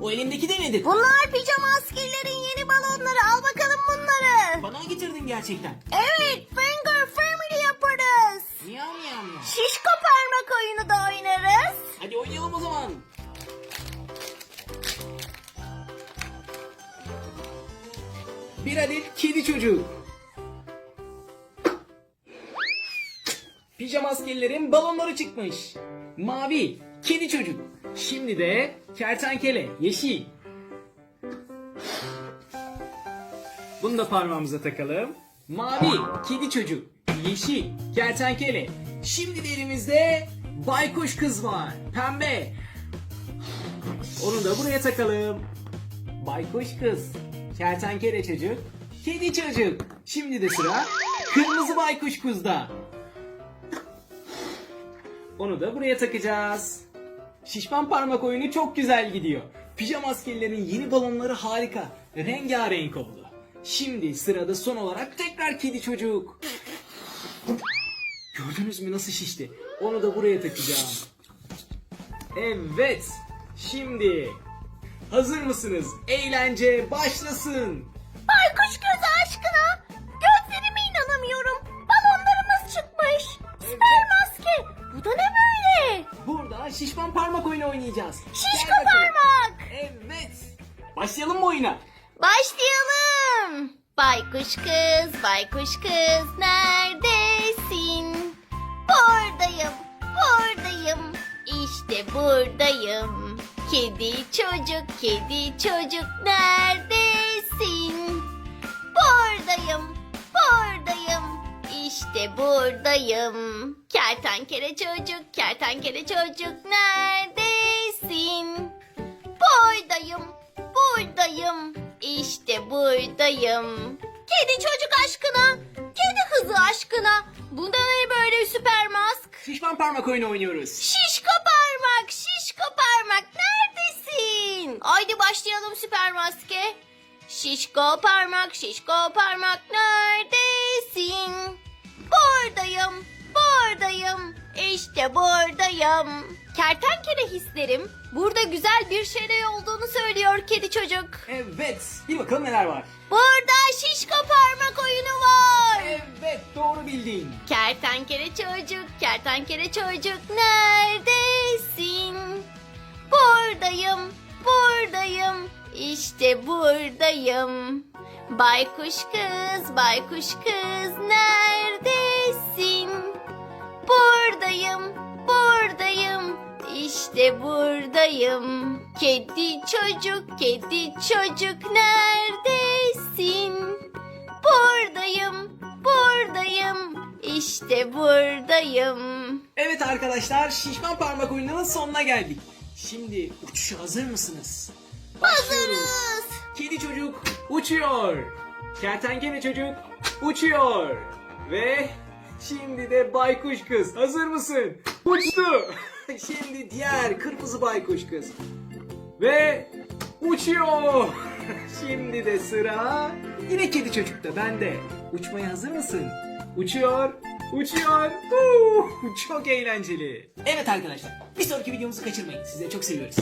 o? O elindeki de nedir? Bunlar pijama askerlerin yeni balonları. Al bakalım bunları. Bana getirdin gerçekten? Evet, Finger Family yaparız. Miyav miyav miyav. Şişko parmak oyunu da oynarız. Hadi oynayalım o zaman. Bir adet kedi çocuk. Pijama askerlerin balonları çıkmış. Mavi, kedi çocuk. Şimdi de kertenkele, yeşil. Bunu da parmağımıza takalım. Mavi, kedi çocuk. Yeşil, kertenkele. Şimdi de elimizde baykuş kız var. Pembe. Onu da buraya takalım. Baykuş kız. Kertenkele çocuk. Kedi çocuk. Şimdi de sıra kırmızı baykuş kuzda. Onu da buraya takacağız. Şişman parmak oyunu çok güzel gidiyor. Pijama askerlerin yeni balonları harika. Rengarenk oldu. Şimdi sırada son olarak tekrar kedi çocuk. Gördünüz mü nasıl şişti? Onu da buraya takacağım. Evet. Şimdi hazır mısınız? Eğlence başlasın. Oynayacağız. Şişko Gel bakalım. parmak. Evet. Başlayalım mı oyuna? Başlayalım. Baykuş kız, baykuş kız neredesin? Buradayım, buradayım. İşte buradayım. Kedi çocuk, kedi çocuk neredesin? Buradayım, buradayım. İşte buradayım. Kertenkele çocuk, kertenkele çocuk neredesin? Buradayım, buradayım. İşte buradayım. Kedi çocuk aşkına, kedi kızı aşkına. Bunda ne böyle süper mask? Şişman parmak oyunu oynuyoruz. Şişko parmak, şişko parmak neredesin? Haydi başlayalım süper maske. Şişko parmak, şişko parmak neredesin? Buradayım, buradayım. İşte buradayım. Kertenkele hislerim burada güzel bir şey olduğunu söylüyor kedi çocuk. Evet. Bir bakalım neler var. Burada şişko parmak oyunu var. Evet doğru bildin. Kertenkele çocuk, kertenkele çocuk neredesin? Buradayım, buradayım, işte buradayım. Baykuş kız, baykuş kız neredesin? İşte buradayım. Kedi çocuk, kedi çocuk neredesin? Buradayım, buradayım, işte buradayım. Evet arkadaşlar şişman parmak oyununun sonuna geldik. Şimdi uçuşa hazır mısınız? Başlıyoruz. Hazırız. Kedi çocuk uçuyor. Kertenkele çocuk uçuyor. Ve şimdi de baykuş kız. Hazır mısın? Uçtu. Şimdi diğer kırmızı baykuş kız. Ve uçuyor. Şimdi de sıra yine kedi çocukta bende. Uçmaya hazır mısın? Uçuyor. Uçuyor. Huu, çok eğlenceli. Evet arkadaşlar bir sonraki videomuzu kaçırmayın. Sizi çok seviyoruz.